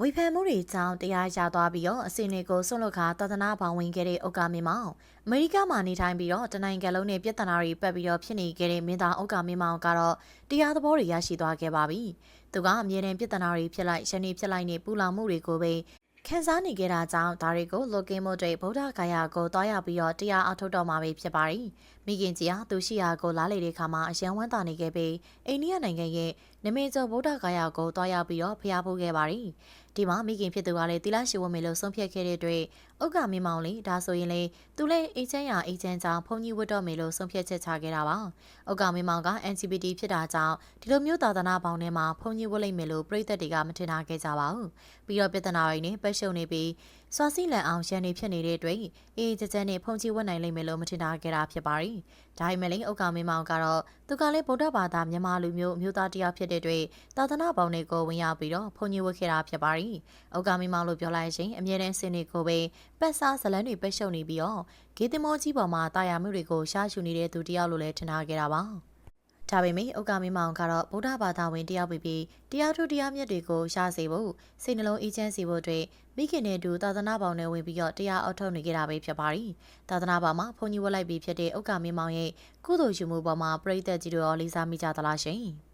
ဝေဖန်မှုတွေကြောင့်တရားရသွားပြီးတော့အစင်တွေကိုဆွန့်လွတ်ခါသာသနာပေါင်းဝင်ခဲ့တဲ့ဥက္ကာမင်းမောင်အမေရိကမှာနေထိုင်ပြီးတော့တနိုင်ငံလုံးနဲ့ပြည်ထနာတွေပတ်ပြီးတော့ဖြစ်နေခဲ့တဲ့မင်းသားဥက္ကာမင်းမောင်ကတော့တရားသဘောတွေရရှိသွားခဲ့ပါပြီ။သူကအမြဲတမ်းပြည်ထနာတွေဖြစ်လိုက်ရှနေဖြစ်လိုက်နဲ့ပူလောင်မှုတွေကိုပဲ ခံစားနေကြတာကြောင့်ဒါတွေကိုလောကင်းမို့တဲ့ဗုဒ္ဓဂါယာကိုတွားရပြီးတော့တရားအထုတ်တော်မှာပဲဖြစ်ပါတယ်။မိခင်ကြီးဟာသူရှိရာကိုလာလေတဲ့ခါမှာအယံဝမ်းသာနေခဲ့ပြီးအိန္ဒိယနိုင်ငံရဲ့နမေကျော်ဗုဒ္ဓဂါယာကိုတွားရပြီးတော့ဖျားဖို့ခဲ့ပါတယ်။ဒီမှာမိခင်ဖြစ်သူကလည်းတီလာရှိဝတ်မယ်လို့ဆုံးဖြတ်ခဲ့တဲ့အတွက်ဥက္ကမင်းမောင်လေးဒါဆိုရင်လေသူလည်းအေချမ်းရအေချမ်းကြောင့်ဖုန်ကြီးဝတ်တော်မယ်လို့ဆုံးဖြတ်ချက်ချခဲ့တာပါ။ဥက္ကမင်းမောင်က NCPT ဖြစ်တာကြောင့်ဒီလိုမျိုးသာသနာပေါင်းထဲမှာဖုန်ကြီးဝတ်လိုက်မယ်လို့ပြည်သက်တွေကမထင်တာခဲ့ကြပါဘူး။ပြီးတော့ပြဿနာတွေနဲ့ပတ်ရှုံနေပြီး စွာစီလန်အောင်ရန်နေဖြစ်နေတဲ့အတွက်အေးကြကြနဲ့ဖုန်ကြီးဝတ်နိုင်လိမ့်မယ်လို့မထင်တာခဲ့တာဖြစ်ပါတယ်။ဒါပေမဲ့လည်းဥက္ကမင်းမောင်ကတော့သူကလည်းဗုဒ္ဓဘာသာမြန်မာလူမျိုးမျိုးသားတရားဖြစ်တဲ့အတွက်သာသနာပေါင်းတွေကိုဝင်ရောက်ပြီးတော့ဖုန်ကြီးဝတ်ခဲ့တာဖြစ်ပါတယ်။ဥက္ကမင်းမောင်လို့ပြောလိုက်ရင်အမြဲတမ်းစင်တွေကိုပဲပတ်စားဇလန်းတွေပိတ်ရှုံနေပြီးတော့ဂေသမောကြီးပေါ်မှာတာယာမှုတွေကိုရှားရှုနေတဲ့သူတယောက်လိုလည်းထင်ထားခဲ့တာပါ။ ဒါပေမဲ့ဥက္ကမင်းမောင်ကတော့ဗုဒ္ဓဘာသာဝင်တယောက်ပြီးပြီးတရားထုတရားမြတ်တွေကိုရှားစေဖို့စိတ်နှလုံးအေးချမ်းစေဖို့အတွက်မိခင်နဲ့အတူသာသနာပေါင်းနဲ့ဝင်ပြီးတော့တရားအောက်ထုတ်နေကြတာပဲဖြစ်ပါတယ်။သာသနာပေါင်းမှာဘုန်းကြီးဝတ်လိုက်ပြီးဖြစ်တဲ့ဥက္ကမင်းမောင်ရဲ့ကုသိုလ်ယူမှုပေါ်မှာပြိသက်ကြီးတို့ရောလေးစားမိကြသလားရှင်။